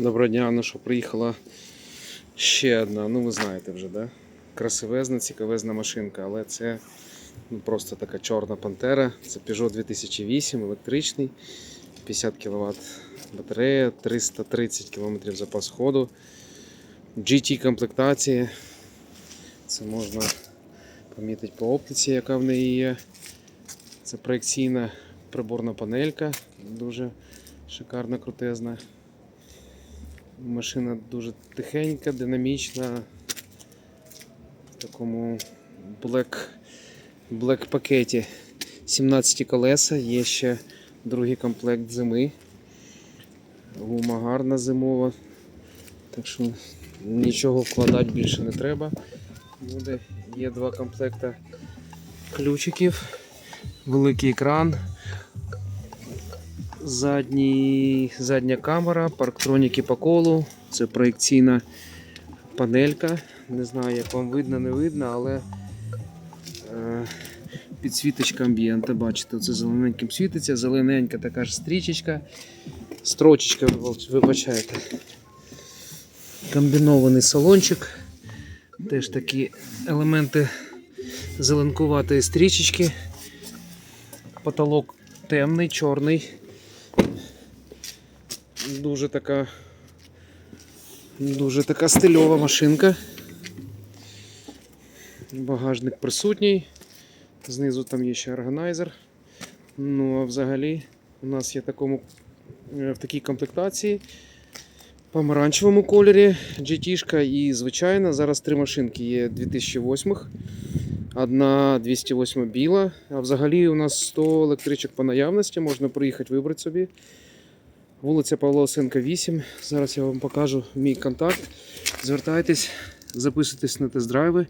Доброго дня, ну що, приїхала ще одна, ну ви знаєте вже, да? Красивезна, цікавезна машинка, але це ну, просто така чорна пантера. Це Peugeot 2008, електричний, 50 кВт батарея, 330 км запас ходу, GT комплектації. Це можна помітити по оптиці, яка в неї є. Це проекційна приборна панелька, дуже шикарна, крутезна. Машина дуже тихенька, динамічна. В такому black, black пакеті. 17 колеса, є ще другий комплект зими. Гума гарна зимова. Так що нічого вкладати більше не треба. Буде. Є два комплекти ключиків, великий екран, задній, задня камера, парктроніки по колу. Це проекційна панелька. Не знаю, як вам видно, не видно, але е, підсвіточка амбієнта. Бачите, це зелененьким світиться, зелененька така ж стрічечка, строчечка, вибачайте. Комбінований салончик. Теж такі елементи зеленкуватої стрічечки. Потолок темний, чорний. Дуже така. Дуже така стильова машинка. Багажник присутній. Знизу там є ще органайзер. Ну а взагалі у нас є такому, е, в такій комплектації. Помаранчевому кольорі GT і звичайна. Зараз три машинки є 2008 Одна 208 біла. А взагалі у нас 100 електричок по наявності. Можна приїхати вибрати собі. Вулиця Павла Осенка 8. Зараз я вам покажу мій контакт. Звертайтесь, записуйтесь на тест-драйви,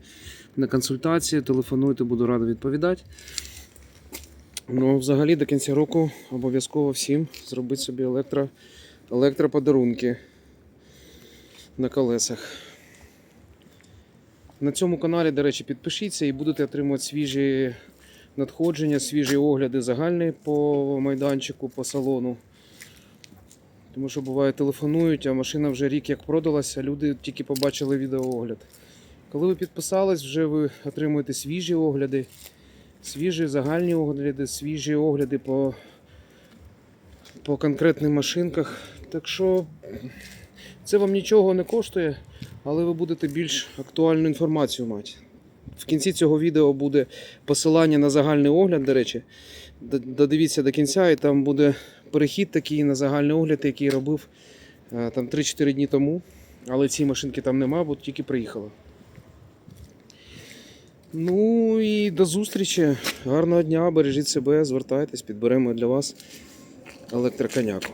на консультації, телефонуйте, буду радий відповідати. Ну, взагалі до кінця року обов'язково всім зробити собі електро, електроподарунки на колесах. На цьому каналі, до речі, підпишіться і будете отримувати свіжі надходження, свіжі огляди загальні по майданчику, по салону. Тому що буває телефонують, а машина вже рік як продалася, люди тільки побачили відеоогляд. Коли ви підписались, вже ви отримуєте свіжі огляди, свіжі загальні огляди, свіжі огляди по, по конкретним машинках. Так що це вам нічого не коштує, але ви будете більш актуальну інформацію мати. В кінці цього відео буде посилання на загальний огляд, до речі. Додивіться до кінця, і там буде перехід такий на загальний огляд, який робив е, там 3-4 дні тому. Але ці машинки там нема, бо тільки приїхала. Ну і до зустрічі. Гарного дня, бережіть себе, звертайтесь, підберемо для вас електроконяку.